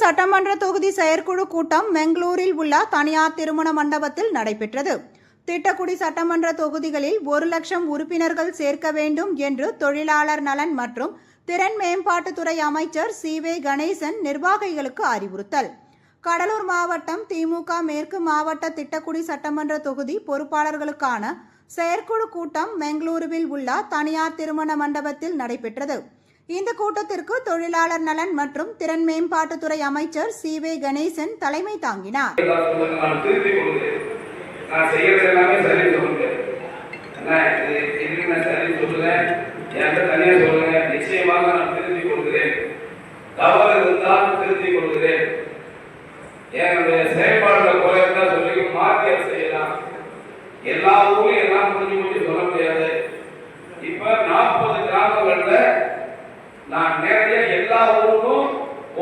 சட்டமன்ற தொகுதி செயற்குழு கூட்டம் பெங்களூரில் உள்ள தனியார் திருமண மண்டபத்தில் நடைபெற்றது. திட்டக்குடி சட்டமன்ற தொகுதிகளில் ஒரு லட்சம் உறுப்பினர்கள் சேர்க்க வேண்டும் என்று தொழிலாளர் நலன் மற்றும் திறன் மேம்பாட்டுத்துறை அமைச்சர் சி வே கணேசன் நிர்வாகிகளுக்கு அறிவுறுத்தல். கடலூர் மாவட்டம் திமுக மேற்கு மாவட்ட திட்டக்குடி சட்டமன்ற தொகுதி பொறுப்பாளர்களுக்கான செயற்குழு கூட்டம் பெங்களூருவில் உள்ள தனியார் திருமண மண்டபத்தில் நடைபெற்றது. இந்த கூட்டத்திற்கு தொழிலாளர் நலன் மற்றும் திறன் மேம்பாட்டுத்துறை அமைச்சர் சி வே கணேசன் தலைமை தாங்கினார் என்னுடைய செயல்பாடுல குறை சொல்லி மாற்றி செய்யலாம் எல்லா ஊர்லயும் எல்லாம் முடிஞ்சு முடிஞ்சு சொல்ல முடியாது நான் நேரடியா எல்லா ஊருக்கும்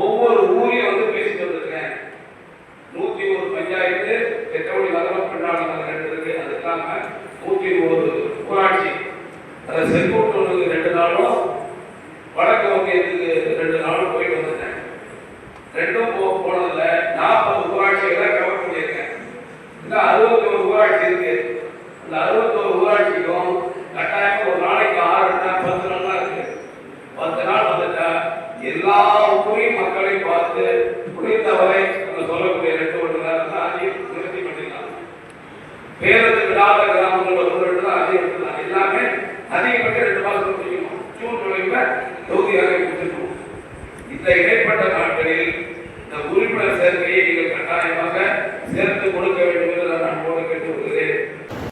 ஒவ்வொரு ஊரையும் வந்து பேசிட்டு வந்திருக்கேன் நூத்தி ஒரு பஞ்சாயத்து பெற்றோடி நகரம் பின்னாடி ரெண்டு இருக்கு. அது இல்லாம நூத்தி ஒரு ஊராட்சி. அதை செங்கோட்டூருக்கு ரெண்டு நாளும் வடக்கு ஒன்றியத்துக்கு ரெண்டு நாளும் போயிட்டு வந்துட்டேன். ரெண்டும் போ போனதுல நாற்பது ஊராட்சிகளை கவர் பண்ணியிருக்கேன். இன்னும் அறுபத்தி ஒரு ஊராட்சி இருக்கு. அந்த அறுபத்தி எல்லா ஊரை மக்களை பார்த்து முடிந்தவரை சொல்லக்கூடிய ரெண்டு மணி நேரம் தான் அதே நிறுத்தி பண்ணிடலாம் பேருந்து விடாத கிராமங்களோட ஒன்று தான் அதே எல்லாமே அதிகப்பட்ட ரெண்டு மாதம் முடிக்கணும் ஜூன் ஜூலைல தொகுதியாக முடிச்சிருக்கணும் இந்த இடைப்பட்ட நாட்களில் இந்த உறுப்பினர் சேர்க்கையை நீங்கள் கட்டாயமாக